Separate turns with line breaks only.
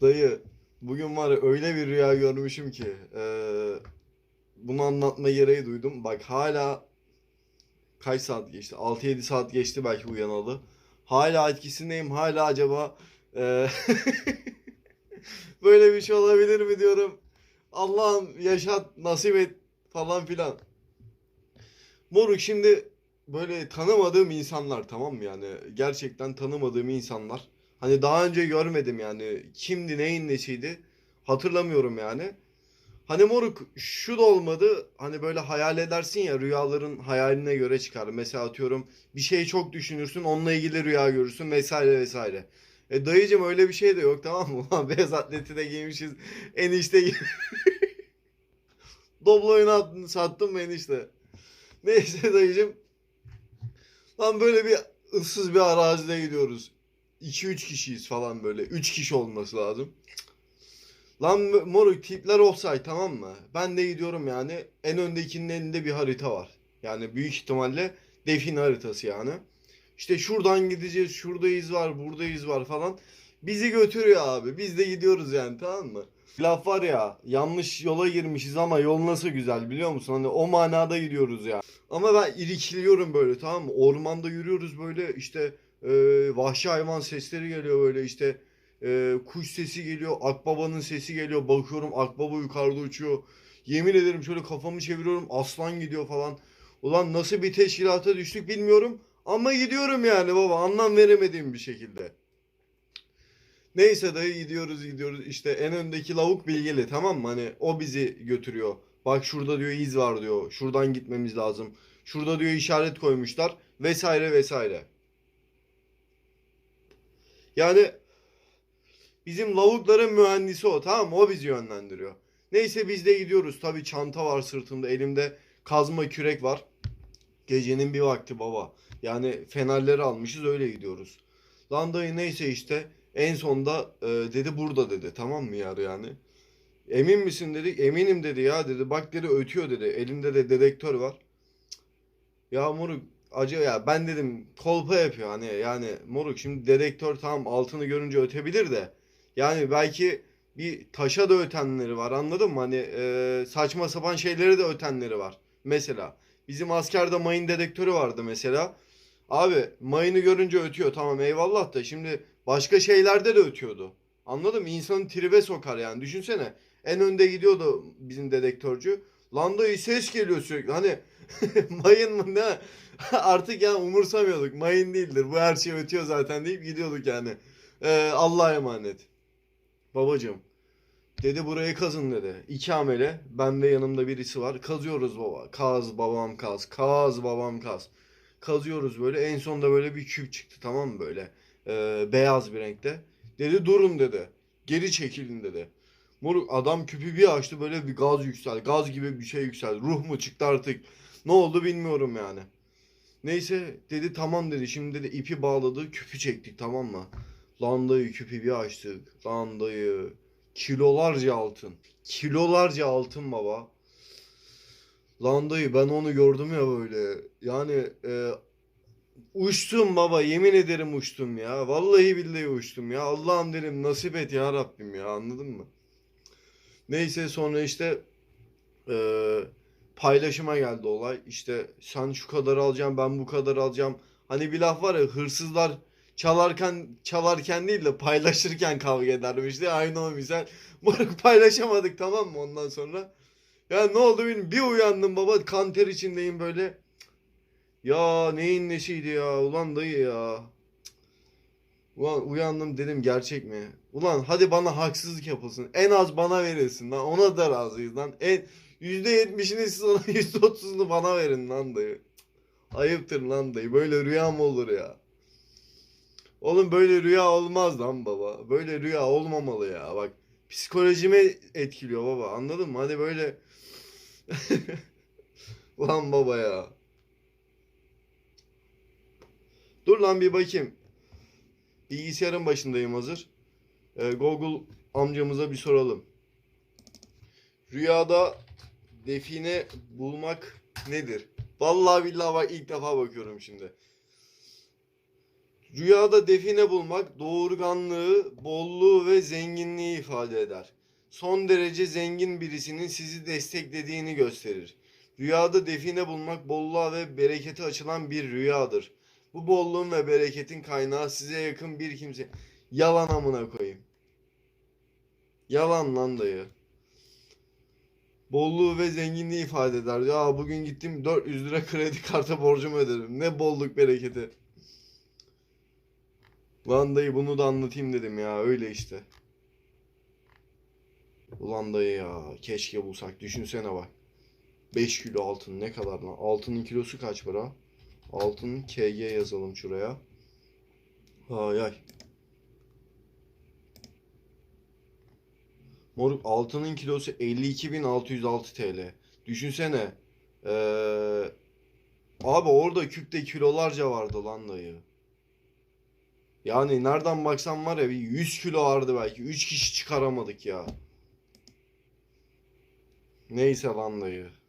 Dayı bugün var ya öyle bir rüya görmüşüm ki eee, bunu anlatma gereği duydum. Bak hala kaç saat geçti? 6-7 saat geçti belki uyanalı. Hala etkisindeyim. Hala acaba eee, böyle bir şey olabilir mi diyorum. Allah'ım yaşat, nasip et falan filan. Moruk şimdi böyle tanımadığım insanlar tamam mı yani gerçekten tanımadığım insanlar. Hani daha önce görmedim yani kimdi neyin nesiydi hatırlamıyorum yani. Hani moruk şu da olmadı hani böyle hayal edersin ya rüyaların hayaline göre çıkar. Mesela atıyorum bir şeyi çok düşünürsün onunla ilgili rüya görürsün vesaire vesaire. E dayıcım öyle bir şey de yok tamam mı? Ulan beyaz atleti de giymişiz enişte gibi. Doblo'yu attın sattım mı enişte? Neyse dayıcım. Lan böyle bir ıssız bir arazide gidiyoruz. 2-3 kişiyiz falan böyle. 3 kişi olması lazım. Lan moruk tipler offside tamam mı? Ben de gidiyorum yani. En öndekinin elinde bir harita var. Yani büyük ihtimalle define haritası yani. İşte şuradan gideceğiz, şurada iz var, burada iz var falan. Bizi götürüyor abi. Biz de gidiyoruz yani tamam mı? Laf var ya yanlış yola girmişiz ama yol nasıl güzel biliyor musun? Hani o manada gidiyoruz ya. Ama ben irkiliyorum böyle tamam mı? Ormanda yürüyoruz böyle işte e, vahşi hayvan sesleri geliyor böyle işte e, kuş sesi geliyor, akbabanın sesi geliyor. Bakıyorum akbaba yukarıda uçuyor. Yemin ederim şöyle kafamı çeviriyorum aslan gidiyor falan. Ulan nasıl bir teşkilata düştük bilmiyorum. Ama gidiyorum yani baba anlam veremediğim bir şekilde. Neyse dayı gidiyoruz gidiyoruz işte en öndeki lavuk bilgili tamam mı? Hani o bizi götürüyor. Bak şurada diyor iz var diyor. Şuradan gitmemiz lazım. Şurada diyor işaret koymuşlar vesaire vesaire. Yani bizim lavukların mühendisi o tamam mı? O bizi yönlendiriyor. Neyse biz de gidiyoruz. Tabii çanta var sırtımda. Elimde kazma kürek var. Gecenin bir vakti baba. Yani fenerleri almışız öyle gidiyoruz. Lan dayı neyse işte en sonda e, dedi burada dedi. Tamam mı yar yani? Emin misin dedik. Eminim dedi ya dedi. Bak dedi ötüyor dedi. Elinde de dedektör var. Ya moruk acı ya ben dedim kolpa yapıyor hani yani moruk şimdi dedektör tamam altını görünce ötebilir de yani belki bir taşa da ötenleri var anladın mı? Hani e, saçma sapan şeyleri de ötenleri var. Mesela bizim askerde mayın dedektörü vardı mesela. Abi mayını görünce ötüyor tamam eyvallah da şimdi başka şeylerde de ötüyordu. Anladın mı? İnsanı tribe sokar yani. Düşünsene. En önde gidiyordu bizim dedektörcü. Lan da ses geliyor sürekli. Hani mayın mı ne? Artık yani umursamıyorduk. Mayın değildir. Bu her şey ötüyor zaten deyip gidiyorduk yani. Ee, Allah'a emanet. Babacığım. Dedi burayı kazın dedi. İki amele. Ben ve yanımda birisi var. Kazıyoruz baba. Kaz babam kaz. Kaz babam kaz. Kazıyoruz böyle. En sonunda böyle bir küp çıktı tamam mı böyle. Ee, beyaz bir renkte. Dedi durun dedi. Geri çekilin dedi. Moruk adam küpü bir açtı böyle bir gaz yükseldi. Gaz gibi bir şey yükseldi. Ruh mu çıktı artık. Ne oldu bilmiyorum yani. Neyse dedi tamam dedi. Şimdi dedi ipi bağladı. Küpü çektik tamam mı? Lan dayı küpü bir açtık. Lan dayı. Kilolarca altın. Kilolarca altın baba. Lan dayı ben onu gördüm ya böyle. Yani e, uçtum baba yemin ederim uçtum ya. Vallahi billahi uçtum ya. Allah'ım dedim nasip et ya Rabbim ya anladın mı? Neyse sonra işte e, paylaşıma geldi olay. İşte sen şu kadar alacaksın ben bu kadar alacağım. Hani bir laf var ya hırsızlar çalarken çalarken değil de paylaşırken kavga edermiş diye aynı o misal. Moruk paylaşamadık tamam mı ondan sonra. Ya ne oldu bilmiyorum. Bir uyandım baba kan ter içindeyim böyle. Ya neyin nesiydi ya ulan dayı ya. Ulan uyandım dedim gerçek mi? Ulan hadi bana haksızlık yapılsın. En az bana verilsin lan. Ona da razıyız lan. En %70'ini siz ona %30'unu bana verin lan dayı. Ayıptır lan dayı. Böyle rüya mı olur ya? Oğlum böyle rüya olmaz lan baba. Böyle rüya olmamalı ya. Bak psikolojime etkiliyor baba. Anladın mı? Hadi böyle Lan baba ya. Dur lan bir bakayım. Bilgisayarın başındayım hazır. Ee, Google amcamıza bir soralım. Rüyada define bulmak nedir? Vallahi billahi bak ilk defa bakıyorum şimdi. Rüyada define bulmak doğurganlığı, bolluğu ve zenginliği ifade eder. Son derece zengin birisinin sizi desteklediğini gösterir. Rüyada define bulmak bolluğa ve berekete açılan bir rüyadır. Bu bolluğun ve bereketin kaynağı size yakın bir kimse. Yalan amına koyayım. Yalan lan dayı. Bolluğu ve zenginliği ifade eder. Ya bugün gittim 400 lira kredi kartı borcumu ödedim. Ne bolluk bereketi. Lan dayı bunu da anlatayım dedim ya öyle işte. Ulan dayı ya keşke bulsak düşünsene bak. 5 kilo altın ne kadar lan? Altının kilosu kaç para? Altın KG yazalım şuraya. Hay ay. Moruk altının kilosu 52.606 TL. Düşünsene. Ee, abi orada küpte kilolarca vardı lan dayı. Yani nereden baksan var ya bir 100 kilo vardı belki. 3 kişi çıkaramadık ya. Neyse lan dayı.